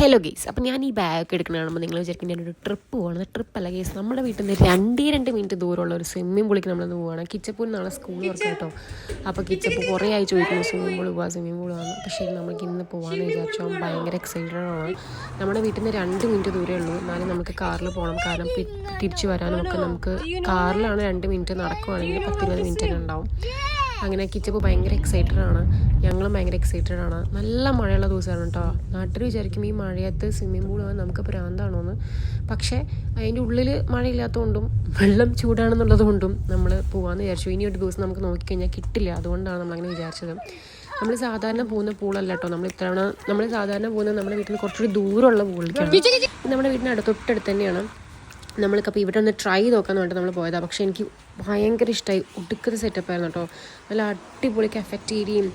Hello guys അപ്പം ഞാൻ ഈ ബാഗ് എടുക്കുന്ന കാണുമ്പോൾ നിങ്ങൾ വിചാരിക്കും ഞാനൊരു ട്രിപ്പ് പോകണം ട്രിപ്പല്ല ഗേസ് നമ്മുടെ വീട്ടിൽ നിന്ന് രണ്ടേ രണ്ട് മിനിറ്റ് ദൂരമുള്ള ഒരു സ്വിമ്മിംഗ് പൂളിക്ക് നമ്മളൊന്ന് പോകണം കിച്ചപ്പൂൽ നാളെ സ്കൂൾ വർക്ക് കേട്ടോ. അപ്പോൾ കിച്ചപ്പ് കുറേ ആയി ചോദിക്കുന്നു സ്വിമ്മിംഗ് പൂൾ പോവാ സ്വിമ്മിംഗ് പൂൾ പോകാം പക്ഷേ നമുക്ക് ഇന്ന് പോകാമെന്ന് വിചാരിച്ചു. ഭയങ്കര എക്സൈറ്റഡ് ആണ്. നമ്മുടെ വീട്ടിൽ നിന്ന് രണ്ട് മിനിറ്റ് ദൂരമേ ഉള്ളൂ. എന്നാലും നമുക്ക് കാറിൽ പോകണം കാരണം തിരിച്ചു വരാനും ഒക്കെ നമുക്ക് കാറിലാണ് രണ്ട് മിനിറ്റ് നടക്കുവാണെങ്കിൽ പത്തിരുപത് മിനിറ്റ് ഉണ്ടാവും. അങ്ങനെ കിച്ചപ്പ് ഭയങ്കര എക്സൈറ്റഡ് ആണ്. ഞങ്ങളും ഭയങ്കര എക്സൈറ്റഡ് ആണ്. നല്ല മഴയുള്ള ദിവസമാണ് കേട്ടോ നാട്ടിൽ വിചാരിക്കും ഈ മഴയത്ത് സ്വിമ്മിംഗ് പൂൾ പോകാൻ നമുക്ക് പ്രാന്താണോന്ന് പക്ഷേ അതിന്റെ ഉള്ളിൽ മഴയില്ലാത്തതുകൊണ്ടും വെള്ളം ചൂടാണെന്നുള്ളത് കൊണ്ടും നമ്മൾ പോകാമെന്ന് വിചാരിച്ചു. ഇനി ഒരു ദിവസം നമുക്ക് നോക്കിക്കഴിഞ്ഞാൽ കിട്ടില്ല. അതുകൊണ്ടാണ് നമ്മളങ്ങനെ വിചാരിച്ചത്. നമ്മൾ സാധാരണ പോകുന്ന പൂളല്ല കേട്ടോ നമ്മൾ ഇത്തവണ നമ്മൾ സാധാരണ പോകുന്നത് നമ്മുടെ വീട്ടിൽ കുറച്ചുകൂടി ദൂരമുള്ള പൂളിലേക്കാണ് നമ്മുടെ വീടിന്റെ അടുത്തൊട്ടടുത്ത് തന്നെയാണ്. നമ്മൾക്കപ്പോൾ ഇവിടെ ഒന്ന് ട്രൈ നോക്കാൻ വേണ്ടി നമ്മൾ പോയതാണ് പക്ഷേ എനിക്ക് ഭയങ്കര ഇഷ്ടമായി ഒടുക്കുന്ന സെറ്റപ്പ് ആയിരുന്നു കേട്ടോ. നല്ല അടിപൊളി കഫറ്റീരിയയും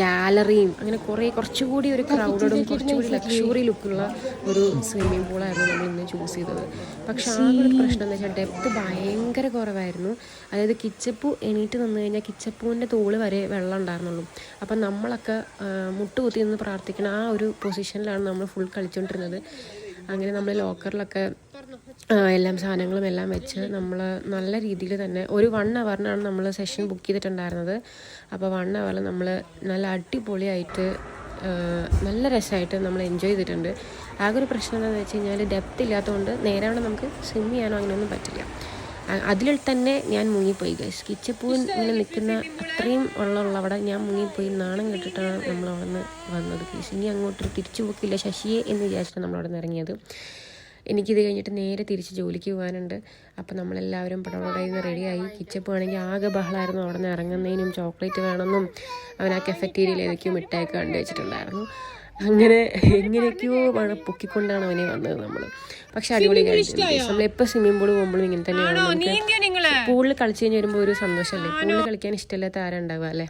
ഗാലറിയും അങ്ങനെ കുറേ കുറച്ചുകൂടി ഒരു ക്രൗഡോടും കുറച്ചുകൂടി ലക്ഷറി ലുക്കുള്ള ഒരു സ്വിമ്മിംഗ് പൂളായിരുന്നു നമ്മൾ ഇന്ന് ചൂസ് ചെയ്തത്. പക്ഷേ ആ ഒരു പ്രശ്നം എന്ന് വെച്ചാൽ ഡെപ്ത് ഭയങ്കര കുറവായിരുന്നു. അതായത് കിച്ചപ്പൂ എണീറ്റ് നിന്ന് കഴിഞ്ഞാൽ കിച്ചപ്പൂവിന്റെ തോൾ വരെ വെള്ളം ഉണ്ടായിരുന്നുള്ളൂ. അപ്പം നമ്മളൊക്കെ മുട്ട് മുട്ടുകുത്തി നിന്ന് പ്രാർത്ഥിക്കണം ആ ഒരു പൊസിഷനിലാണ് നമ്മൾ ഫുൾ കളിച്ചുകൊണ്ടിരുന്നത് അങ്ങനെ നമ്മൾ ലോക്കറിലൊക്കെ എല്ലാം സാധനങ്ങളും എല്ലാം വെച്ച് നമ്മൾ നല്ല രീതിയിൽ തന്നെ ഒരു വൺ അവറിനാണ് നമ്മൾ സെഷൻ ബുക്ക് ചെയ്തിട്ടുണ്ടായിരുന്നത്. അപ്പോൾ വൺ അവറിൽ നമ്മൾ നല്ല അടിപൊളിയായിട്ട് നല്ല രസമായിട്ട് നമ്മൾ എൻജോയ് ചെയ്തിട്ടുണ്ട്. ആകെ ഒരു പ്രശ്നം എന്താണെന്ന് വെച്ച് കഴിഞ്ഞാൽ ഡെപ്ത് ഇല്ലാത്തതുകൊണ്ട് നേരെ നമുക്ക് സ്വിം ചെയ്യാനോ അങ്ങനെയൊന്നും പറ്റില്ല. അതിൽ തന്നെ ഞാൻ മുങ്ങിപ്പോയി ഗൈസ് കിച്ചപ്പൂ ഇങ്ങനെ നിൽക്കുന്ന അത്രയും അവിടെ ഞാൻ മുങ്ങിപ്പോയി. നാണം കെട്ടിട്ടാണ് നമ്മൾ അവിടെ നിന്ന് വന്നത് ഗൈസ് ഇനി അങ്ങോട്ടൊരു തിരിച്ചു പോക്കില്ല ശശിയെ എന്ന് വിചാരിച്ചിട്ടാണ് നമ്മൾ അവിടെ നിന്ന് ഇറങ്ങിയത്. എനിക്കിത് കഴിഞ്ഞിട്ട് നേരെ തിരിച്ച് ജോലിക്ക് പോകാനുണ്ട്. അപ്പോൾ നമ്മളെല്ലാവരും പടവടയിൽ നിന്ന് റെഡിയായി. കിച്ചപ്പ് ആണെങ്കിൽ ആകെ ബഹളമായിരുന്നു അവിടെ നിന്ന് ഇറങ്ങുന്നതിനും ചോക്ലേറ്റ് വേണമെന്നും അവൻ ആ കെഫറ്റീരിയയിൽ ഏതൊക്കെയോ മിഠായിക്ക് കണ്ടു വെച്ചിട്ടുണ്ടായിരുന്നു. അങ്ങനെ എങ്ങനെയൊക്കെയോ മഴ പൊക്കിക്കൊണ്ടാണ് അവനെ വന്നത് നമ്മൾ പക്ഷെ അടിപൊളി കഴിച്ചിട്ടുണ്ട് നമ്മൾ എപ്പോൾ സ്വിമ്മിംഗ് പൂൾ പോകുമ്പോഴും ഇങ്ങനെ തന്നെയാണ് നമുക്ക് പൂളിൽ കളിച്ച് കഴിഞ്ഞ് വരുമ്പോൾ ഒരു സന്തോഷമല്ലേ പൂളിൽ കളിക്കാൻ ഇഷ്ടമില്ലാത്ത ആരുണ്ടാവുക അല്ലേ?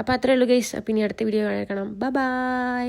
അപ്പോൾ അത്രേ ഉള്ളൂ ഗൈസ് അപ്പോൾ ഇനി അടുത്ത വീഡിയോ കാണാം ബൈ